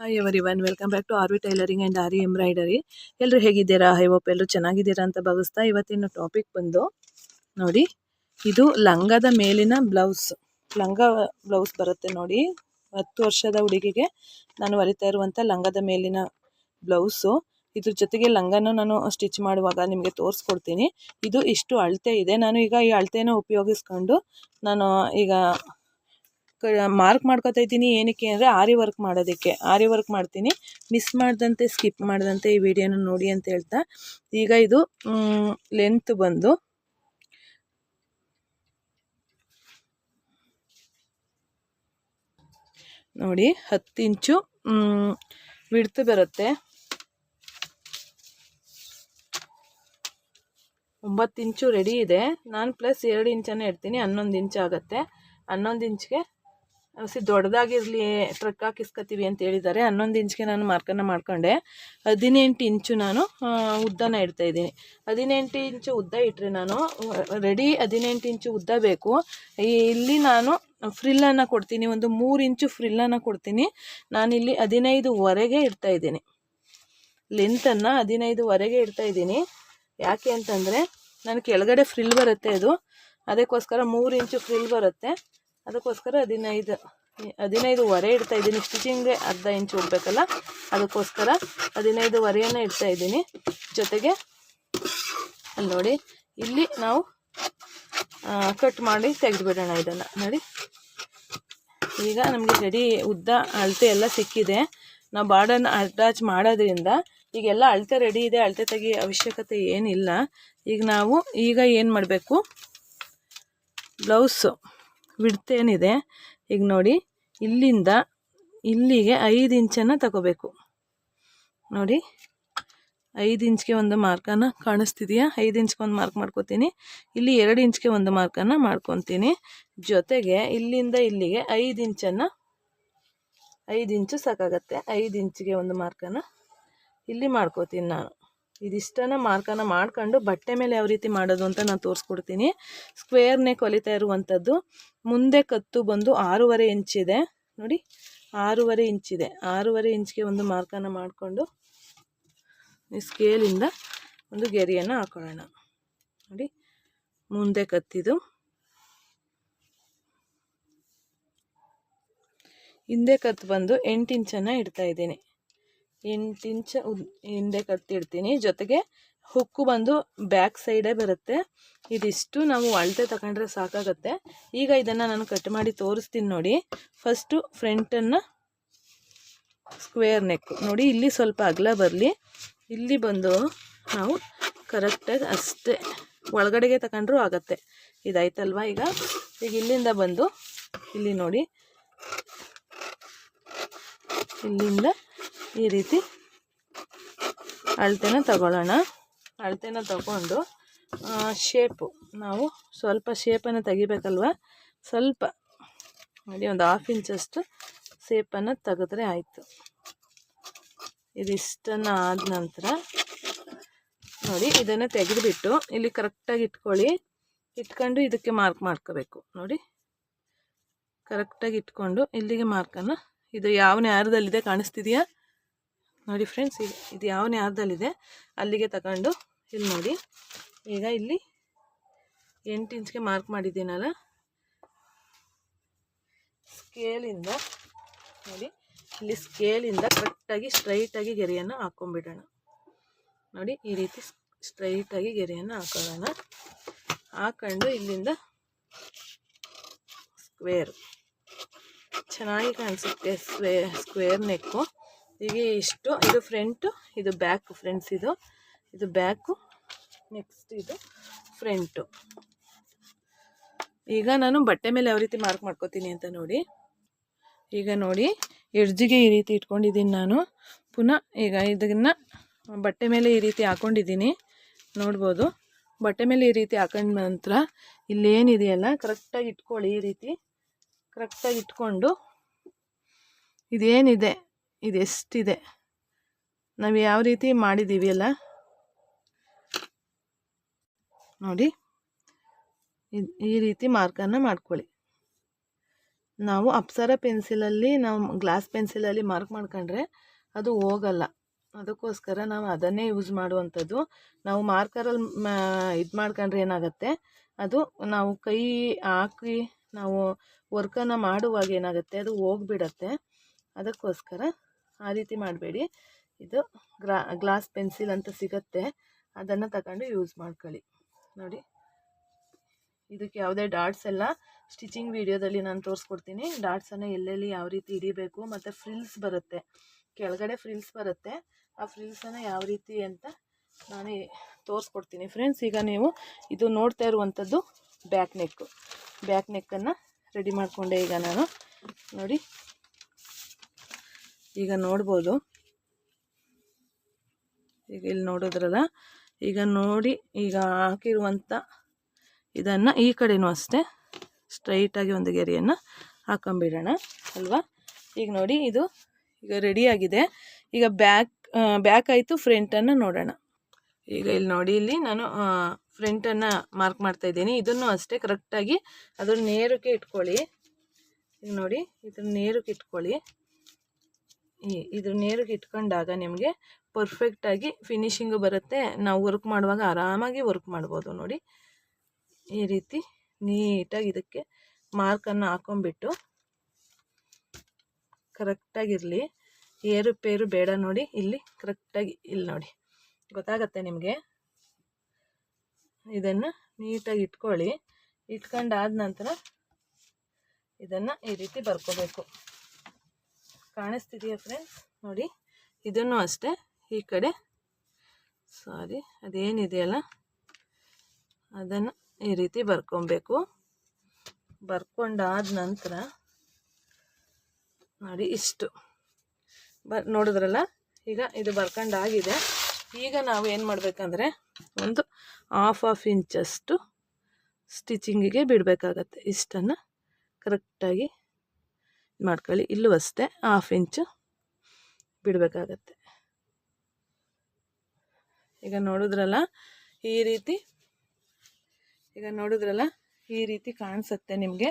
Hi everyone welcome back to R V tailoring and aari embroidery ಎಲ್ಲರೂ ಹೇಗಿದ್ದೀರಾ? I ಓಪ್ ಎಲ್ಲರೂ ಚೆನ್ನಾಗಿದ್ದೀರಾ ಅಂತ ಭಾವಿಸ್ತಾ ಇವತ್ತಿನ ಟಾಪಿಕ್ ಬಂದು, ನೋಡಿ, ಇದು ಲಂಗದ ಮೇಲಿನ ಬ್ಲೌಸ್ ಲಂಗ ಬ್ಲೌಸ್ ಬರುತ್ತೆ ನೋಡಿ. ಹತ್ತು ವರ್ಷದ ಹುಡುಗಿಗೆ ನಾನು ಹೊಲಿತಾ ಇರುವಂಥ ಲಂಗದ ಮೇಲಿನ ಬ್ಲೌಸು ಇದ್ರ ಜೊತೆಗೆ ಲಂಗನ ನಾನು ಸ್ಟಿಚ್ ಮಾಡುವಾಗ ನಿಮಗೆ ತೋರಿಸ್ಕೊಡ್ತೀನಿ. ಇದು ಇಷ್ಟು ಅಳತೆ ಇದೆ. ನಾನು ಈಗ ಈ ಅಳತೆನ ಉಪಯೋಗಿಸ್ಕೊಂಡು ನಾನು ಈಗ ಮಾರ್ಕ್ ಮಾಡ್ಕೊತಾ ಇದ್ದೀನಿ. ಏನಕ್ಕೆ ಅಂದರೆ ಆರಿ ವರ್ಕ್ ಮಾಡೋದಕ್ಕೆ. ಆರಿ ವರ್ಕ್ ಮಾಡ್ತೀನಿ. ಮಿಸ್ ಮಾಡಿದಂತೆ ಸ್ಕಿಪ್ ಮಾಡಿದಂತೆ ಈ ವಿಡಿಯೋನ ನೋಡಿ ಅಂತ ಹೇಳ್ತಾ. ಈಗ ಇದು ಲೆಂತ್ ಬಂದು ನೋಡಿ, ಹತ್ತು ಇಂಚು ವಿಡ್ತು ಬರುತ್ತೆ. ಒಂಬತ್ತು ಇಂಚು ರೆಡಿ ಇದೆ. ನಾನು ಪ್ಲಸ್ ಎರಡು ಇಂಚನ್ನು ಇಡ್ತೀನಿ. ಹನ್ನೊಂದು ಇಂಚು ಆಗುತ್ತೆ. ಹನ್ನೊಂದು ಇಂಚ್ಗೆ ಸಿ ದೊಡ್ಡದಾಗಿರಲಿ ಟ್ರಕ್ ಹಾಕಿಸ್ಕೊತೀವಿ ಅಂತ ಹೇಳಿದ್ದಾರೆ. ಹನ್ನೊಂದು ಇಂಚ್ಗೆ ನಾನು ಮಾರ್ಕನ್ನ ಮಾಡ್ಕೊಂಡೆ. ಹದಿನೆಂಟು ಇಂಚು ನಾನು ಉದ್ದನ ಇಡ್ತಾ ಇದ್ದೀನಿ. ಹದಿನೆಂಟು ಇಂಚು ಉದ್ದ ಇಟ್ಟರೆ ನಾನು ರೆಡಿ ಹದಿನೆಂಟು ಇಂಚು ಉದ್ದ ಬೇಕು. ಇಲ್ಲಿ ನಾನು ಫ್ರಿಲ್ಲನ್ನು ಕೊಡ್ತೀನಿ. ಒಂದು ಮೂರು ಇಂಚು ಫ್ರಿಲ್ಲನ್ನು ಕೊಡ್ತೀನಿ. ನಾನಿಲ್ಲಿ ಹದಿನೈದುವರೆಗೆ ಇಡ್ತಾ ಇದ್ದೀನಿ. ಲೆಂತನ್ನು ಹದಿನೈದುವರೆಗೆ ಇಡ್ತಾ ಇದ್ದೀನಿ. ಯಾಕೆ ಅಂತಂದರೆ, ನಾನು ಕೆಳಗಡೆ ಫ್ರಿಲ್ ಬರುತ್ತೆ ಅದು ಅದಕ್ಕೋಸ್ಕರ ಮೂರು ಇಂಚು ಫ್ರಿಲ್ ಬರುತ್ತೆ. ಅದಕ್ಕೋಸ್ಕರ ಹದಿನೈದು ಹದಿನೈದುವರೆ ಇಡ್ತಾ ಇದ್ದೀನಿ. ಸ್ಟಿಚಿಂಗ್ಗೆ ಅರ್ಧ ಇಂಚು ಹೋಗ್ಬೇಕಲ್ಲ ಅದಕ್ಕೋಸ್ಕರ ಹದಿನೈದುವರೆಯನ್ನು ಇಡ್ತಾ ಇದ್ದೀನಿ. ಜೊತೆಗೆ ಅಲ್ಲಿ ನೋಡಿ, ಇಲ್ಲಿ ನಾವು ಕಟ್ ಮಾಡಿ ತೆಗೆದುಬಿಡೋಣ ಇದನ್ನು. ನೋಡಿ. ಈಗ ನಮಗೆ ರೆಡಿ ಉದ್ದ ಅಳತೆ ಎಲ್ಲ ಸಿಕ್ಕಿದೆ. ನಾವು ಬಾರ್ಡರ್ನ ಅಟ್ಯಾಚ್ ಮಾಡೋದ್ರಿಂದ ಈಗೆಲ್ಲ ಅಳತೆ ರೆಡಿ ಇದೆ. ಅಳತೆ ತೆಗಿಯೋ ಅವಶ್ಯಕತೆ ಏನಿಲ್ಲ. ಈಗ ನಾವು, ಈಗ ಏನು ಮಾಡಬೇಕು? ಬ್ಲೌಸು. ಏನಿದೆ ಈಗ ನೋಡಿ, ಇಲ್ಲಿಂದ ಇಲ್ಲಿಗೆ ಐದು ಇಂಚನ್ನು ತಗೋಬೇಕು. ನೋಡಿ, ಐದು ಇಂಚ್ಗೆ ಒಂದು ಮಾರ್ಕನ್ನು ಕಾಣಿಸ್ತಿದೆಯಾ? ಐದು ಇಂಚ್ಗೆ ಒಂದು ಮಾರ್ಕ್ ಮಾಡ್ಕೋತೀನಿ. ಇಲ್ಲಿ ಎರಡು ಇಂಚ್ಗೆ ಒಂದು ಮಾರ್ಕನ್ನು ಮಾಡ್ಕೊತೀನಿ. ಜೊತೆಗೆ ಇಲ್ಲಿಂದ ಇಲ್ಲಿಗೆ ಐದು ಇಂಚನ್ನು, ಐದು ಇಂಚು ಸಾಕಾಗತ್ತೆ. ಐದು ಇಂಚಿಗೆ ಒಂದು ಮಾರ್ಕನ್ನು ಇಲ್ಲಿ ಮಾಡ್ಕೋತೀನಿ ನಾನು. ಇದಿಷ್ಟನ್ನು ಮಾರ್ಕನ ಮಾಡ್ಕೊಂಡು ಬಟ್ಟೆ ಮೇಲೆ ಯಾವ ರೀತಿ ಮಾಡೋದು ಅಂತ ನಾನು ತೋರಿಸ್ಕೊಡ್ತೀನಿ. ಸ್ಕ್ವೇರ್ನೇ ಕೊಲಿತಾ ಇರುವಂಥದ್ದು ಮುಂದೆ ಕತ್ತು ಬಂದು ಆರೂವರೆ ಇಂಚಿದೆ ನೋಡಿ, ಆರೂವರೆ ಇಂಚಿದೆ ಆರೂವರೆ ಇಂಚ್ಗೆ ಒಂದು ಮಾರ್ಕನ್ನು ಮಾಡಿಕೊಂಡು ಈ ಸ್ಕೇಲಿಂದ ಒಂದು ಗೆರೆಯನ್ನು ಹಾಕೊಳ್ಳೋಣ. ನೋಡಿ, ಮುಂದೆ ಕತ್ತಿದು. ಹಿಂದೆ ಕತ್ತು ಬಂದು ಎಂಟು ಇಂಚನ್ನು ಇಡ್ತಾ ಇದ್ದೀನಿ. ಎಂಟು ಇಂಚ್ ಹಿಂದೆ ಕತ್ತಿಡ್ತೀನಿ ಜೊತೆಗೆ ಹುಕ್ಕು ಬಂದು ಬ್ಯಾಕ್ ಸೈಡೇ ಬರುತ್ತೆ. ಇದಿಷ್ಟು ನಾವು ಅಳತೆ ತಗೊಂಡ್ರೆ ಸಾಕಾಗತ್ತೆ. ಈಗ ಇದನ್ನು ನಾನು ಕಟ್ ಮಾಡಿ ತೋರಿಸ್ತೀನಿ ನೋಡಿ. ಫಸ್ಟು ಫ್ರಂಟನ್ನು ಸ್ಕ್ವೇರ್ ನೆಕ್ ನೋಡಿ, ಇಲ್ಲಿ ಸ್ವಲ್ಪ ಅಗಲ ಬರಲಿ. ಇಲ್ಲಿ ಬಂದು ನಾವು ಕರೆಕ್ಟಾಗಿ ಅಷ್ಟೇ ಒಳಗಡೆಗೆ ತಗೊಂಡ್ರೂ ಆಗತ್ತೆ. ಇದಾಯ್ತಲ್ವ ಈಗ? ಈಗ ಇಲ್ಲಿಂದ ಬಂದು, ಇಲ್ಲಿ ನೋಡಿ. ಇಲ್ಲಿಂದ ಈ ರೀತಿ ಅಳತೆನ ತಗೊಳ್ಳೋಣ. ಅಳತೆನ ತಗೊಂಡು ಶೇಪು ನಾವು ಸ್ವಲ್ಪ ಶೇಪನ್ನು ತೆಗಿಬೇಕಲ್ವ? ಸ್ವಲ್ಪ, ನೋಡಿ, ಒಂದು ಹಾಫ್ ಇಂಚಷ್ಟು ಶೇಪನ್ನು ತೆಗೆದ್ರೆ ಆಯಿತು. ಇದಿಷ್ಟನ್ನು ಆದ ನಂತರ, ನೋಡಿ, ಇದನ್ನು ತೆಗೆದುಬಿಟ್ಟು ಇಲ್ಲಿ ಕರೆಕ್ಟಾಗಿ ಇಟ್ಕೊಳ್ಳಿ. ಇಟ್ಕೊಂಡು ಇದಕ್ಕೆ ಮಾರ್ಕ್ ಮಾಡ್ಕೋಬೇಕು. ನೋಡಿ ಕರೆಕ್ಟಾಗಿ ಇಟ್ಕೊಂಡು ಇಲ್ಲಿಗೆ ಮಾರ್ಕನ್ನು ಇದು ಯಾವ ನ್ಯಾರದಲ್ಲಿದೆ ಕಾಣಿಸ್ತಿದೆಯಾ? ನೋಡಿ ಫ್ರೆಂಡ್ಸ್ ಇದು ಯಾವ ನ್ಯಾರದಲ್ಲಿದೆ? ಅಲ್ಲಿಗೆ ತಗೊಂಡು ಇಲ್ಲಿ ನೋಡಿ. ಈಗ ಇಲ್ಲಿ ಎಂಟು ಇಂಚ್ಗೆ ಮಾರ್ಕ್ ಮಾಡಿದ್ದೀನಲ್ಲ? ಸ್ಕೇಲಿಂದ ನೋಡಿ, ಇಲ್ಲಿ ಸ್ಕೇಲಿಂದ ಕರೆಕ್ಟಾಗಿ ಸ್ಟ್ರೈಟಾಗಿ ಗೆರೆಯನ್ನು ಹಾಕ್ಕೊಂಬಿಡೋಣ ನೋಡಿ, ಈ ರೀತಿ ಸ್ಟ್ರೈಟಾಗಿ ಗೆರೆಯನ್ನು ಹಾಕೋಣ. ಹಾಕೊಂಡು ಇಲ್ಲಿಂದ ಸ್ಕ್ವೇರ್ ಚೆನ್ನಾಗಿ ಕಾಣಿಸುತ್ತೆ ಸ್ಕ್ವೇ, ಸ್ಕ್ವೇರ್ ನೆಕ್ಕು. ಹೀಗೆ ಇಷ್ಟು, ಇದು ಫ್ರಂಟು, ಇದು ಬ್ಯಾಕು ಫ್ರೆಂಡ್ಸ್ ಇದು. ಇದು ಬ್ಯಾಕು, ನೆಕ್ಸ್ಟ್ ಇದು ಫ್ರಂಟು. ಈಗ ನಾನು ಬಟ್ಟೆ ಮೇಲೆ ಯಾವ ರೀತಿ ಮಾರ್ಕ್ ಮಾಡ್ಕೋತೀನಿ ಅಂತ ನೋಡಿ. ಈಗ ನೋಡಿ, ಎಡ್ಜಿಗೆ ಈ ರೀತಿ ಇಟ್ಕೊಂಡಿದ್ದೀನಿ ನಾನು. ಪುನಃ ಈಗ ಇದನ್ನು ಬಟ್ಟೆ ಮೇಲೆ ಈ ರೀತಿ ಹಾಕೊಂಡಿದ್ದೀನಿ. ನೋಡ್ಬೋದು. ಬಟ್ಟೆ ಮೇಲೆ ಈ ರೀತಿ ಹಾಕೊಂಡ ನಂತರ ಇಲ್ಲೇನಿದೆಯಲ್ಲ, ಕರೆಕ್ಟಾಗಿ ಇಟ್ಕೊಳ್ಳಿ ಈ ರೀತಿ. ಕರೆಕ್ಟಾಗಿ ಇಟ್ಕೊಂಡು ಇದೇನಿದೆ, ಇದೆಷ್ಟಿದೆ, ನಾವು ಯಾವ ರೀತಿ ಮಾಡಿದ್ದೀವಿ ಅಲ್ಲ? ನೋಡಿ ಈ ರೀತಿ ಮಾರ್ಕನ್ನು ಮಾಡ್ಕೊಳ್ಳಿ. ನಾವು ಅಪ್ಸರ ಪೆನ್ಸಿಲಲ್ಲಿ, ನಾವು ಗ್ಲಾಸ್ ಪೆನ್ಸಿಲಲ್ಲಿ ಮಾರ್ಕ್ ಮಾಡ್ಕೊಂಡ್ರೆ ಅದು ಹೋಗಲ್ಲ. ಅದಕ್ಕೋಸ್ಕರ ನಾವು ಅದನ್ನೇ ಯೂಸ್ ಮಾಡುವಂಥದ್ದು. ನಾವು ಮಾರ್ಕರಲ್ಲಿ ಇದು ಮಾಡ್ಕೊಂಡ್ರೆ ಏನಾಗುತ್ತೆ? ಅದು ನಾವು ಕೈ ಹಾಕಿ ನಾವು ವರ್ಕನ್ನು ಮಾಡುವಾಗ ಏನಾಗುತ್ತೆ, ಅದು ಹೋಗ್ಬಿಡತ್ತೆ. ಅದಕ್ಕೋಸ್ಕರ ಆ ರೀತಿ ಮಾಡಬೇಡಿ. ಇದು ಗ್ಲಾಸ್ ಪೆನ್ಸಿಲ್ ಅಂತ ಸಿಗತ್ತೆ. ಅದನ್ನು ತಗೊಂಡು ಯೂಸ್ ಮಾಡ್ಕೊಳ್ಳಿ. ನೋಡಿ. ಇದಕ್ಕೆ ಯಾವುದೇ ಡಾಟ್ಸ್ ಎಲ್ಲ ಸ್ಟಿಚಿಂಗ್ ವಿಡಿಯೋದಲ್ಲಿ ನಾನು ತೋರಿಸ್ಕೊಡ್ತೀನಿ. ಡಾಟ್ಸನ್ನು ಎಲ್ಲೆಲ್ಲಿ ಯಾವ ರೀತಿ ಹಿಡಿಬೇಕು ಮತ್ತು ಫ್ರಿಲ್ಸ್ ಬರುತ್ತೆ. ಕೆಳಗಡೆ ಫ್ರಿಲ್ಸ್ ಬರುತ್ತೆ. ಆ ಫ್ರಿಲ್ಸನ್ನು ಯಾವ ರೀತಿ ಅಂತ ನಾನು ತೋರಿಸ್ಕೊಡ್ತೀನಿ. ಫ್ರೆಂಡ್ಸ್ ಈಗ ನೀವು ಇದು ನೋಡ್ತಾ ಇರುವಂಥದ್ದು ಬ್ಯಾಕ್ ನೆಕ್ಕು ಬ್ಯಾಕ್ ನೆಕ್ಕನ್ನು ರೆಡಿ ಮಾಡಿಕೊಂಡೆ ಈಗ ನಾನು. ನೋಡಿ, ಈಗ ನೋಡ್ಬೋದು. ಈಗ ಇಲ್ಲಿ ನೋಡಿದ್ರಲ್ಲ, ಈಗ ನೋಡಿ, ಈಗ ಹಾಕಿರುವಂಥ ಇದನ್ನು ಈ ಕಡೆನೂ ಅಷ್ಟೇ ಸ್ಟ್ರೈಟಾಗಿ ಒಂದು ಗೆರೆಯನ್ನು ಹಾಕೊಂಬಿಡೋಣ, ಅಲ್ವಾ? ಈಗ ನೋಡಿ, ಇದು ಈಗ ರೆಡಿಯಾಗಿದೆ ಈಗ ಬ್ಯಾಕ್ ಬ್ಯಾಕ್ ಆಯಿತು ಫ್ರಂಟನ್ನು ನೋಡೋಣ. ಈಗ ಇಲ್ಲಿ ನೋಡಿ, ಇಲ್ಲಿ ನಾನು ಫ್ರಂಟನ್ನು ಮಾರ್ಕ್ ಮಾಡ್ತಾ ಇದ್ದೀನಿ. ಇದನ್ನು ಅಷ್ಟೇ ಕರೆಕ್ಟಾಗಿ ಅದನ್ನು ನೇರಕ್ಕೆ ಇಟ್ಕೊಳ್ಳಿ. ಈಗ ನೋಡಿ, ಇದ್ರ ನೇರಕ್ಕೆ ಇಟ್ಕೊಳ್ಳಿ. ಈ ಇದು ನೇರಕ್ಕೆ ಇಟ್ಕೊಂಡಾಗ ನಿಮಗೆ ಪರ್ಫೆಕ್ಟಾಗಿ ಫಿನಿಶಿಂಗು ಬರುತ್ತೆ. ನಾವು ವರ್ಕ್ ಮಾಡುವಾಗ ಆರಾಮಾಗಿ ವರ್ಕ್ ಮಾಡ್ಬೋದು ನೋಡಿ. ಈ ರೀತಿ ನೀಟಾಗಿ ಇದಕ್ಕೆ ಮಾರ್ಕನ್ನು ಹಾಕೊಂಬಿಟ್ಟು ಕರೆಕ್ಟಾಗಿರಲಿ ಏರುಪೇರು ಬೇಡ ನೋಡಿ. ಇಲ್ಲಿ ಕರೆಕ್ಟಾಗಿ ಇಲ್ಲಿ ನೋಡಿ. ಗೊತ್ತಾಗತ್ತೆ ನಿಮಗೆ? ಇದನ್ನು ನೀಟಾಗಿ ಇಟ್ಕೊಳ್ಳಿ. ಇಟ್ಕೊಂಡಾದ ನಂತರ ಇದನ್ನು ಈ ರೀತಿ ಬರ್ಕೋಬೇಕು. ಕಾಣಿಸ್ತಿದೆಯಾ ಫ್ರೆಂಡ್ಸ್ ನೋಡಿ, ಇದನ್ನು ಅಷ್ಟೇ ಈ ಕಡೆ. ಸಾರಿ ಅದೇನಿದೆಯಲ್ಲ? ಅದನ್ನು ಈ ರೀತಿ ಬರ್ಕೊಬೇಕು. ಬರ್ಕೊಂಡಾದ ನಂತರ ನೋಡಿ ಇಷ್ಟು. ಬ ನೋಡಿದ್ರಲ್ಲ? ಈಗ ಇದು ಬರ್ಕೊಂಡಾಗಿದೆ. ಈಗ ನಾವು ಏನು ಮಾಡಬೇಕಂದ್ರೆ ಒಂದು ಹಾಫ್ ಆಫ್ ಇಂಚಷ್ಟು ಸ್ಟಿಚಿಂಗಿಗೆ ಬಿಡಬೇಕಾಗತ್ತೆ. ಇಷ್ಟನ್ನು ಕರೆಕ್ಟಾಗಿ ಮಾಡ್ಕೊಳ್ಳಿ. ಇಲ್ಲೂ ಅಷ್ಟೇ ಹಾಫ್ ಇಂಚು ಬಿಡಬೇಕಾಗತ್ತೆ. ಈಗ ನೋಡಿದ್ರಲ್ಲ, ಈ ರೀತಿ, ಈಗ ನೋಡಿದ್ರಲ್ಲ, ಈ ರೀತಿ ಕಾಣಿಸುತ್ತೆ ನಿಮಗೆ.